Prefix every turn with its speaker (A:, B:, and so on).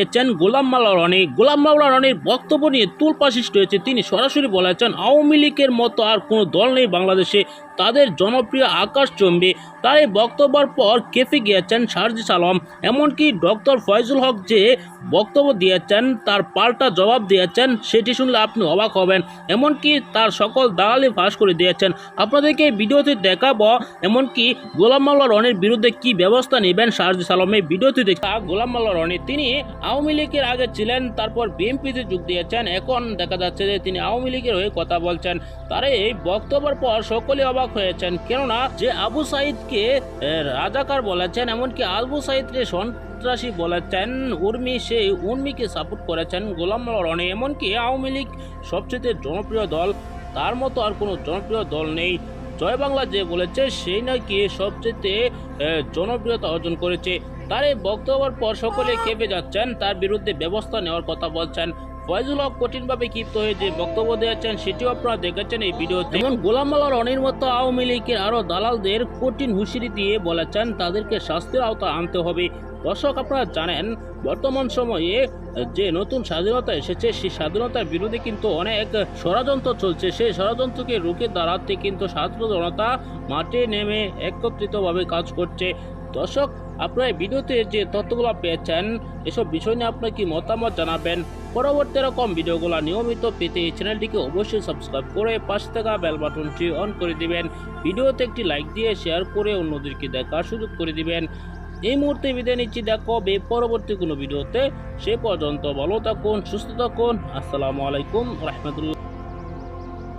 A: এসেছেন গোলাম মাল্লা রনি। গোলাম মাল্লা রনির বক্তব্য নিয়ে তুলপা সৃষ্টি হয়েছে তিনি। সরাসরি বলেছেন, আওয়ামী লীগের মতো আর কোনো দল নেই বাংলাদেশে। তাদের জনপ্রিয় আকাশ চম্বে তার এই বক্তব্যের পর কেঁপে গিয়েছেন সারজিস আলম এমনকি ডক্টর ফয়জুল হক যে বক্তব্য দিয়েছেন, তার পাল্টা জবাব দিয়েছেন, সেটি শুনলে আপনি অবাক হবেন। এমনকি তার সকল দালালি ফাঁস করে দিয়েছেন। আপনাদেরকে এই ভিডিওতে দেখাবো এমনকি গোলাম মাল্লা রনির বিরুদ্ধে কি ব্যবস্থা নেবেন সারজিস আলম এই ভিডিওতে দেখা গোলাম মাল্লা রনি। তিনি আওয়ামী লীগের আগে ছিলেন, তারপর বিএনপিতে যোগ দিয়েছেন। এখন দেখা যাচ্ছে যে তিনি আওয়ামী লীগের হয়ে কথা বলছেন। তার এই বক্তব্যের পর সকলে অবাক হয়েছেন। কেননা যে আবু সাইদকে এ, রাজাকার বলেছেন এমনকি আলবু সাইদকে সন্ত্রাসী বলেছেন। উর্মি সেই উর্মিকে সাপোর্ট করেছেন গোলাম মাল্লা এমনকি আওয়ামী লীগ সবচেয়ে জনপ্রিয় দল তার মতো আর কোনো জনপ্রিয় দল নেই। জয় বাংলা যে বলেছে সেই নাকি সবচেয়ে জনপ্রিয়তা অর্জন করেছে। তার এই বক্তব্যের পর সকলে কেঁপে যাচ্ছেন তার বিরুদ্ধে ব্যবস্থা নেওয়ার কথা বলছেন। ফয়জুল হক কঠিনভাবে ক্ষিপ্ত হয়ে যে বক্তব্য দিয়েছেন, সেটিও আপনারা দেখেছেন এই ভিডিওতে। আওয়ামী লীগের আরও দালালদের কঠিন দিয়ে বলেছেন, তাদেরকে শাস্তির আনতে হবে। দর্শক, আপনারা জানেন, বর্তমান সময়ে যে নতুন স্বাধীনতা এসেছে, সেই স্বাধীনতার বিরুদ্ধে কিন্তু অনেক ষড়যন্ত্র চলছে। সেই ষড়যন্ত্রকে রুখে দাঁড়াতে কিন্তু ছাত্র জনতা মাঠে নেমে একত্রিতভাবে কাজ করছে। দর্শক, আপনার ভিডিওতে যে তথ্যগুলো পেয়েছেন, এসব বিষয় নিয়ে আপনার কি মতামত জানাবেন? পরবর্তী এরকম ভিডিওগুলো নিয়মিত পেতে এই চ্যানেলটিকে অবশ্যই সাবস্ক্রাইব করে পাশে থাকা বেল বাটনটি অন করে দিবেন। ভিডিওতে একটি লাইক দিয়ে শেয়ার করে অন্যদেরকে দেখার সুযোগ করে দিবেন। এই মুহূর্তে বিদায় নিচ্ছি। দেখো, বে, পরবর্তী কোনো ভিডিওতে। সে পর্যন্ত ভালো থাকুন, সুস্থ থাকুন। আসসালামু আলাইকুম, রহমতুল্লাহ।